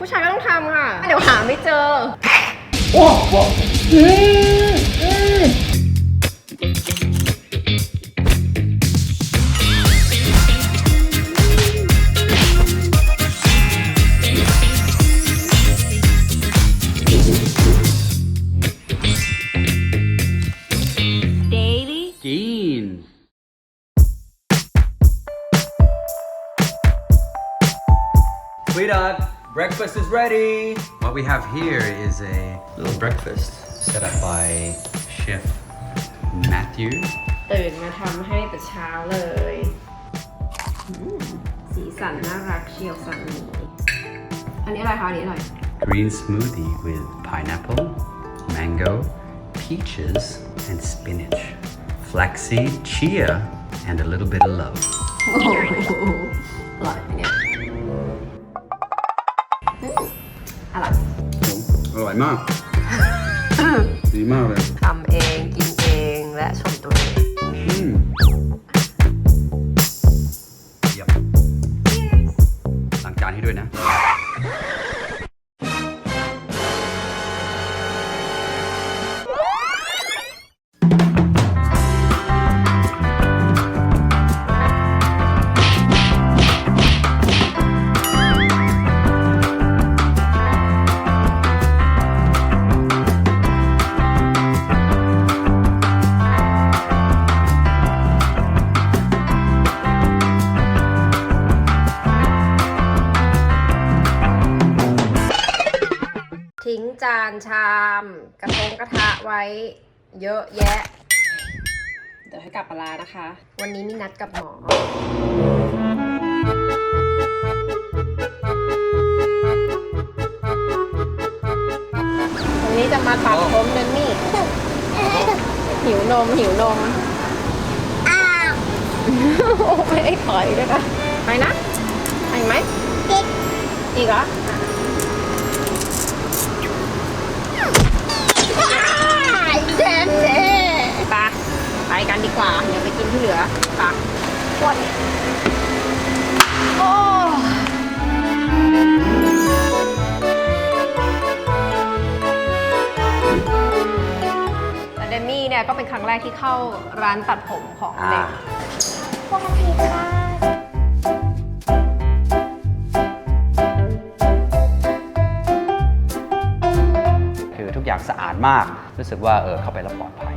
ผู้ชายก็ต้องทำค่ะ เดี๋ยวหาไม่เจอ โอ้โหอืมอืม Jeans. Sweetheart, breakfast is ready. What we have here is a little breakfast set up by Chef Matthew. ตื่นมาทำให้แต่เช้าเลยอืมสีสันน่ารักเชียวสันนี้อันนี้อะไรคะอันนี้อะไร Green smoothie with pineapple, mango, peaches, and spinach. Flaxseed, chia, and a little bit of love. โอ้โห ร่อยมาก ดีมากเลย ว้เยอะแยะ เดี๋ยวให้กลับปลานะคะ วันนี้มีนัดกับหมอวันนี้จะมาตัดผมเดนนี่ หิวนมหิวนม อ้าวไม่ได้ถอยด้วยค่ะไปนะไปไหมอีกเหรอ แรกที่เข้าร้านตัดผมของเด็ก อ่าคือทุกอย่างสะอาดมากรู้สึกว่าเออเข้าไปแล้วปลอดภัย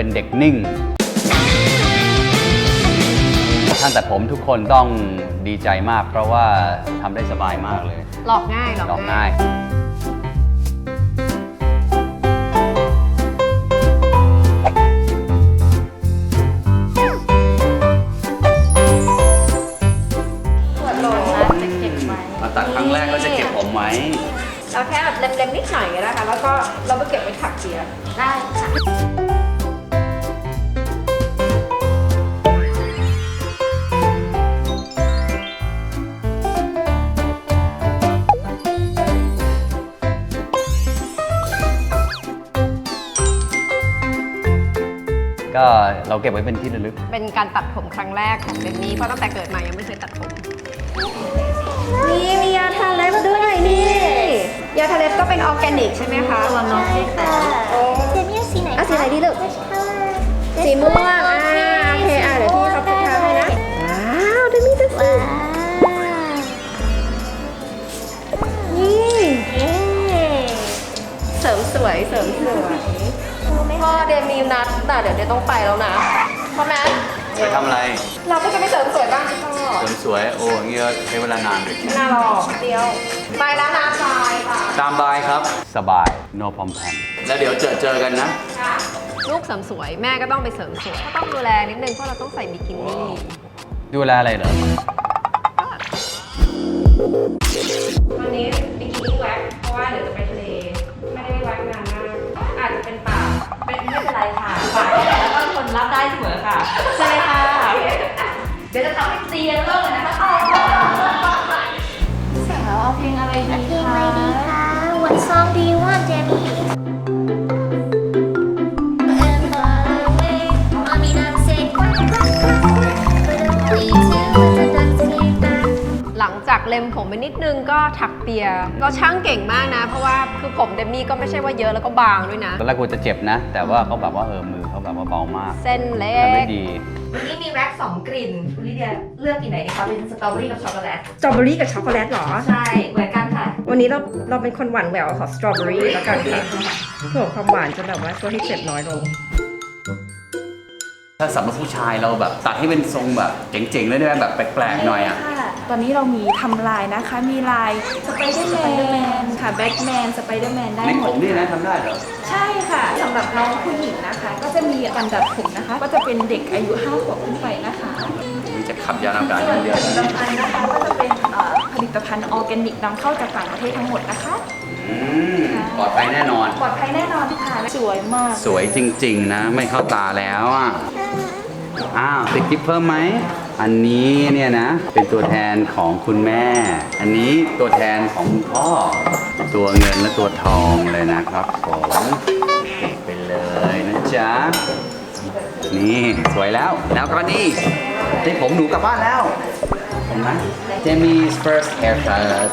เป็นเด็กนิ่ง ท่านตัดผมทุกคนต้องดีใจมาก เพราะว่าทำได้สบายมากเลยหลอกง่ายหลอกลองง่าย ง่าย ก็เราเก็บไว้เป็นที่ระลึก เป็นการตัดผมครั้งแรกของเดนนี่เพราะตั้งแต่เกิดมายังไม่เคยตัดผม นี่มียาทาเล็บด้วยนี่ ยาทาเล็บก็เป็นออร์แกนิกใช่ไหมคะตัวน้องที่แต่โอ้เจมี่เอาสีไหนเอาสีไหนดีลูกสีม่วงอ่าโอเคอะเดี๋ยวพี่ มีนัดแต่เดี๋ยวเดนต้องไปแล้วนะพ่อแม่ไปทำอะไรเราก็จะไปเสริมสวยบ้างสิพ่อเสริมสวยโอ้เงี้ยใช้เวลานานเลยไม่น่ารอเดียว ไปแล้วนะบายค่ะ ตามบายครับ สบาย no p o m p a m แล้วเดี๋ยวเจอเจอกันนะ ลูกเสริมสวยแม่ก็ต้องไปเสริมสวยก็ต้องดูแลนิดนึงเพราะเราต้องใส่บิกินี่ ดูแลอะไรเหรอ วันนี้บิกินี่แว็กเพราะว่าเดี๋ยวจะไป ฝ่ายแล้วก็คนรับได้เสมอค่ะใช่ค่ะ เดี๋ยวจะทำให้ตีกันเลิกเลยนะคะสาวเอาเพลงอะไรดีเพลงอะไรดีคะ What song do you want Debbie เล็มผมไปนิดนึงก็ถักเปียก็ช่างเก่งมากนะ เพราะว่าคือผมเดมมี่ก็ไม่ใช่ว่าเยอะแล้วก็บางด้วยนะ ตอนแรกกูจะเจ็บนะ แต่ว่าเขาแบบว่าเออมือเขาแบบว่าเบามากเส้นเล็ทำได้ก ดี วันนี้มีแว็กซ์สองกลิ่นคุณลิเดียเลือกกลิ่นไหนดีคะ เป็นสตรอเบอรี่กับช็อกโกแลต สตรอเบอรี่กับช็อกโกแลตหรอ ใช่ เหมือนกันค่ะ วันนี้เราเราเป็นคนหวานแหววขอสตรอเบอรี่แล้วกันค่ะเพื่อความหวานจะแบบว่าช่วยให้เจ็บน้อยลง ถ้าสำหรับผู้ชายเราแบบ ตัดให้เป็นทรงแบบเจ๋งๆเลยได้ไหมแบบแปลกๆหน่อยอะ ค่ะ ตอนนี้เรามีทำลายนะคะ มีลายสไปเดอร์แมนค่ะแบ็กแมนสไปเดอร์แมนได้ในหมผด มนี่นะทำได้เหรอ ใช่ค่ะสำหรับน้องผู้หญิงนะคะ ก็จะมีการดัดผมนะคะ ก็จะเป็นเด็กอายุ5ขวบขึ้นไปนะคะมีจะขับยานอากาศอส่วย่านงเดียวผลิตภัณฑ์นะคะก็จะเป็นเอ่อผลิตภัณฑ์ออร์แกนิกนำเข้าจากต่างประเทศทั้งหมดนะคะ อืมปลอดภัยแน่นอน ปลอดภัยแน่นอนค่ะสวยมาก สวยจริง ๆ นะ ไม่เข้าตาแล้วอะ อ้าวติดกิ๊บเพิ่มไหม อันนี้เนี่ยนะ เป็นตัวแทนของคุณแม่ อันนี้ตัวแทนของคุณพ่อ ตัวเงินและตัวทองเลยนะครับผมเก็บไปเลยนะจ๊ะ นี่สวยแล้ว แล้วก็นี่ที่ผมหนูกลับบ้านแล้ว เห็นไหม Demi's first haircut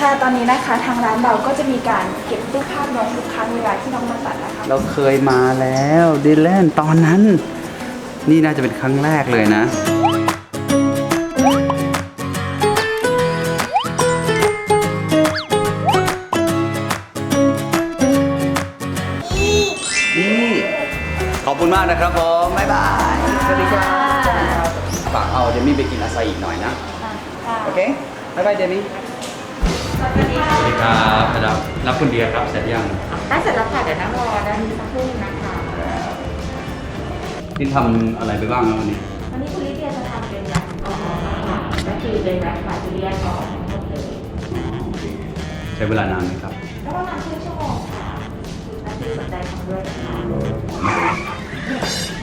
ค่ะตอนนี้นะคะทางร้านเราก็จะมีการเก็บรูปภาพน้องทุกครั้งเวลาที่น้องมาตัดนะคะ เราเคยมาแล้วดิแลนตอนนั้น นี่น่าจะเป็นครั้งแรกเลยนะ นี่ ขอบคุณมากนะครับผมบ๊ายบายสวัสดีครับฝากเอาเดมี่ไปกินอาซาอีกหน่อยนะ โอเคบ๊ายบายเดมี่ สวัสดีครับรับรับคุณเดียครับเสร็จยังได้เสร็จแล้วค่ะเดี๋ยวนั่งรอด้านนี้สักครู่นะคะนินทำอะไรไปบ้างแล้ววันนี้วันนี้คุณลิเดียจะทำเป็นแว็กซ์ก่อนค่ะก็คือเป็นแว็กซ์มาทีเรียก่อนทั้งหมดเลยใช้เวลานานไหมครับก็ประมาณครึ่งชั่วโมงค่ะถ้าคือสนใจทำด้วยนะคะ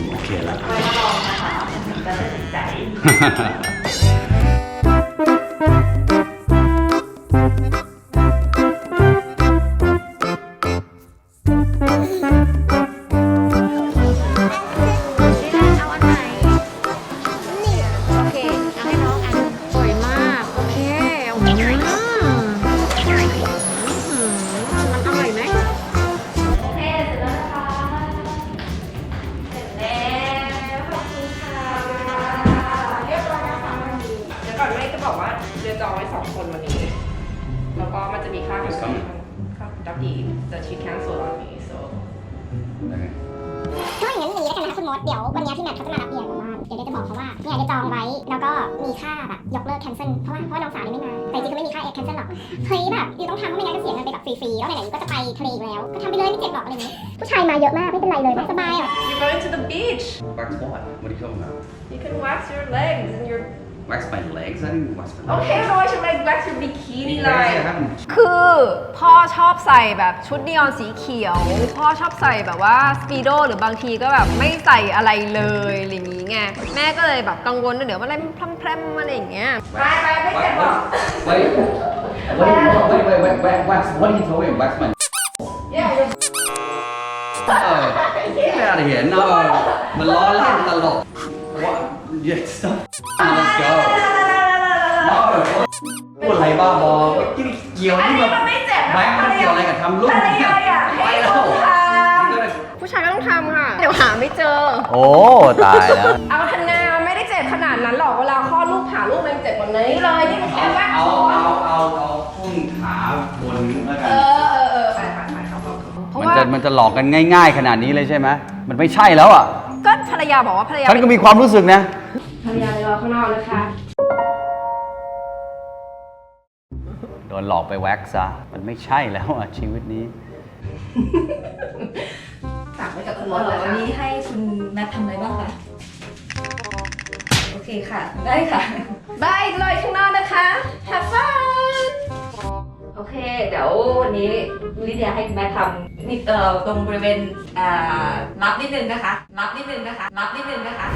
โอเคแล้วไว้มาลองนะคะถึงจะตัดสินใจ ค่าดับดี the she cancel on me so ก็อย่างนั้นอย่างนี้แล้วกันนะคะคุณมดเดี๋ยววันนี้พี่แมทเขาจะมารับเบียร์กลับบ้านเดี๋ยวเดี๋ยวจะบอกเขาว่าเนี่ยจะจองไว้ แล้วก็มีค่าแบบยกเลิก cancel เพราะว่าเพราะว่าน้องสาวนี่ไม่มาแต่จริงๆก็ไม่มีค่า cancel หรอกเฮ้ยแบบอยู่ต้องทำเพราะไม่งั้นก็เสียเงินไปแบบฟรีๆแล้วไหนๆก็จะไปทะเลอีกแล้ว ก็ทำไปเลยไม่เจ็บหรอกอะไรอย่างนี้ ผู้ชายมาเยอะมากไม่เป็นไรเลยสบายอะ you're going to the beach Wax what? What are you talking about? you can wax your legs and your Wax my legs? I didn't wax my legs. okay otherwise you like wax your bikini Crazy, I line haven't. คือพ่อชอบใส่แบบชุดนีออนสีเขียว พ่อชอบใส่แบบว่าสปีโดหรือบางทีก็แบบไม่ใส่อะไรเลยอะไรอย่างงี้ไงแม่ก็เลยแบบกังวลว่าเดี๋ยวอะไรพร่ำพร่ำอะไรอย่างเงี้ยไปไปไม่เจ็บหรอก Wait, what do you, wait, wait, wait, wait, wax, what are you talking? Wax my. Yeah, you're Oh, get out of here. No, มันล้อเล่นตลก What? Yeah, stop. Let's go. No, พูดอะไรบ้าบอเมื่อกี้เกี่ยวอันนี่นี้แบบมันไม่เจ็บนะแบงค์มันเกี่ยวอะไรกับทำลูกอะไรเนี่ยอยากให้ไปแล้คุวณทำผู้ชายก็ต้องทำค่ะ เดี๋ยวหาไม่เจอ โอ้ ตายแล้ว เอาธนาไม่ได้เจ็บขนาดนั้นหรอกเวลาคลอดลูกผ่าลูกมันเจ็บกว่านี้เลยนี่มันแค่แวกเอาเอาเอาเอาพุ่งขาบนแล้วกัเอน อเออเออไปไปไปเข้าเข้าเพราะมันว่าจะมันจะหลอกกันง่าย ๆ ขนาดนี้เลยใช่ไหม มันไม่ใช่แล้วอะ ก็ภรรยาบอกว่าภรรยาฉันก็มีความรู้สึกนะ ภรรยาไปรอข้างนอกนะคะ โดนหลอกไปแว็กซ์ซะ มันไม่ใช่แล้วอะชีวิตนี้ ฝากไว้กับคุณหมมอดเหรเลอยวันค่ะนี้ให้คุณแมททำอะไรบ้างคะโอเคค่ะ ได้ค่ะบายลอยข้างนอกนะคะ have fun โอเค เดี๋ยววันนี้ลิเดียให้คุณแม่ทำนิดเอ่อตรงบริเวณอ่ารับนิดนึงนะคะ รับนิดนึงนะคะ รับนิดนึงนะคะ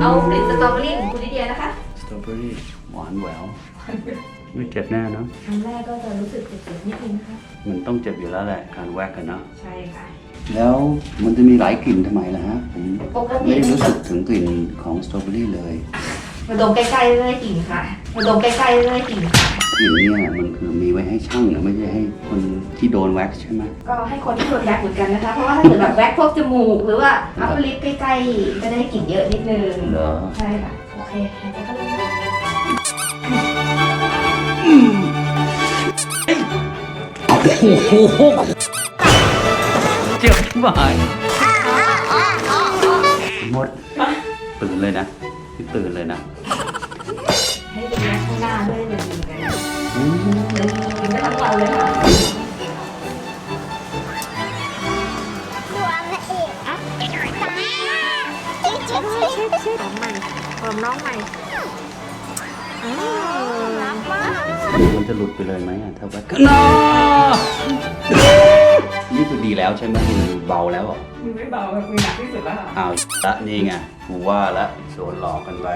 เอากลสตรอเบอรี่ของคุณลิเดียนะคะ สตรอเบอรี่หวานแหววไม่เจ็บแน่นะ ก็จะรู้สึกเจ็บๆนิดนึงค่ะมันต้องเจ็บอยู่แล้วแหละการแวกกันเนาะใช่ค่ะ แล้วมันจะมีหลายกลิ่นทำไมล่ะฮะผมปกติ ไม่ได้รู้สึกถึงกลิ่นของสตรอเบอรี่เลยมาดมใกล้ๆเลยกลิ่นค่ะมาดมใกล้ๆเลยกลิ่นค่ะ กลิ่นเนี่ยมันคือมีไว้ให้ช่างนะไม่ใช่ให้คนที่โดนแว็กซ์ใช่ไหมก็ให้คนที่โดนแว็กเหมือนกันนะคะ เพราะว่าถ้าเกิดแบบแว็กพวกจมูก หรือว่าอัพลิปใกล้ๆก็จะได้กลิ่นเยอะนิดนึง เหรอ ใช่ค่ะ โอเคหายใจเข้าลึก เจ็บมากมดตื่นเลยนะพี่ตื่นเลยนะๆให้เป็นแว็กข้างหน้าด้วยเลยดีกันอืมเลยกินไปทั้งวันเลยค่ะตัวมันเอกอะตาจิ๊ดจิ๊ดจิ๊ดจิ๊ดหอมใหม่หอมน้องใหม่อื มรักมากมันจะหลุดไปเลยไหมอะถ้าแว็กซ์นี่คือดีแล้วใช่ไหมมือเบาแล้วเหรอะมือไม่เบาค่ะมือหนักที่สุดแล้วค่ะอ้าวละนี่ไงกูว่าละโดนหลอกกันไป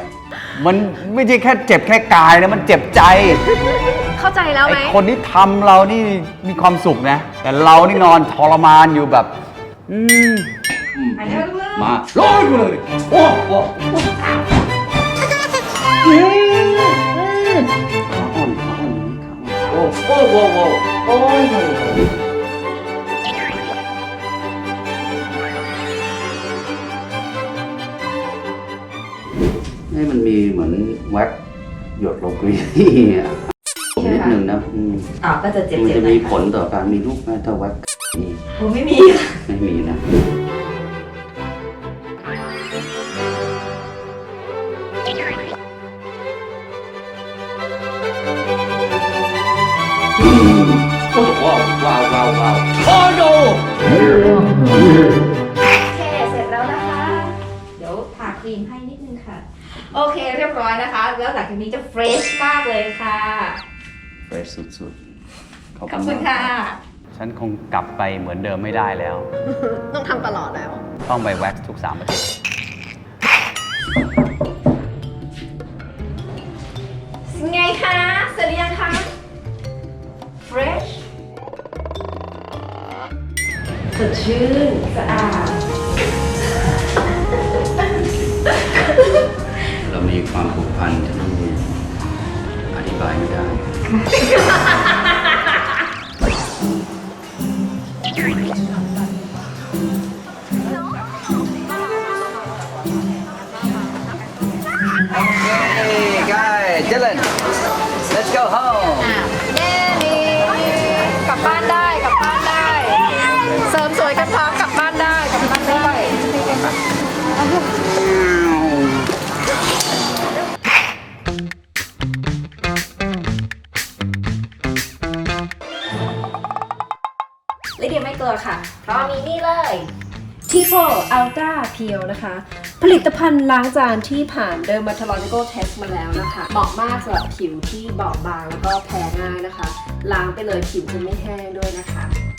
มันไม่ใช่แค่เจ็บแค่กายนะมันเจ็บใจ เข้าใจแล้วไหมไอ้คนที่ทำเรานี่มีความสุขนะ แต่เรานี่นอนทรมานอยู่แบบ อืมหายใจลึกๆมาลอยกูเลยโอ้โห อืมอืมขาอ่อนขาอ่อนขาอ่อนโอ้โอ้โอ้โอ้โอ้ยนี่มันมีเหมือนแว็กหยดลงไปนี่อะผมนิดนึงนะอืมอ้าวก็จะเจ็บมันๆจะหน่มีอยผลต่อการมีลูกไหมถ้าแว็กนี่ผมไม่มีค่ะไม่มีนะ ว้าวว้าวว้าวว้าวโอ้โนโอเค เสร็จแล้วนะคะ เดี๋ยวทาครีมให้นิดนึงค่ะ โอเคเรียบร้อยนะคะ แล้วหลังจากนี้จะเฟรชมากเลยค่ะ เฟรชสุดๆขอบคุณค่ะ ฉันคงกลับไปเหมือนเดิมไม่ได้แล้ว ต้องทำตลอดแล้ว ต้องไปแว็กซ์ทุกสามอาทิตย์ สดชื่นสะอาด เรามีความผูกพันที่อธิบายไม่ได้ เดียไม่เกลือค่ะ เพราะมีนี่เลยทีโฟอัลตราเพียวนะคะ ผลิตภัณฑ์ล้างจานที่ผ่าน Dermatological Test มาแล้วนะคะ เหมาะมากสำหรับผิวที่บอบบางแล้วก็แพ้ง่ายนะคะ ล้างไปเลยผิวจะไม่แห้งด้วยนะคะ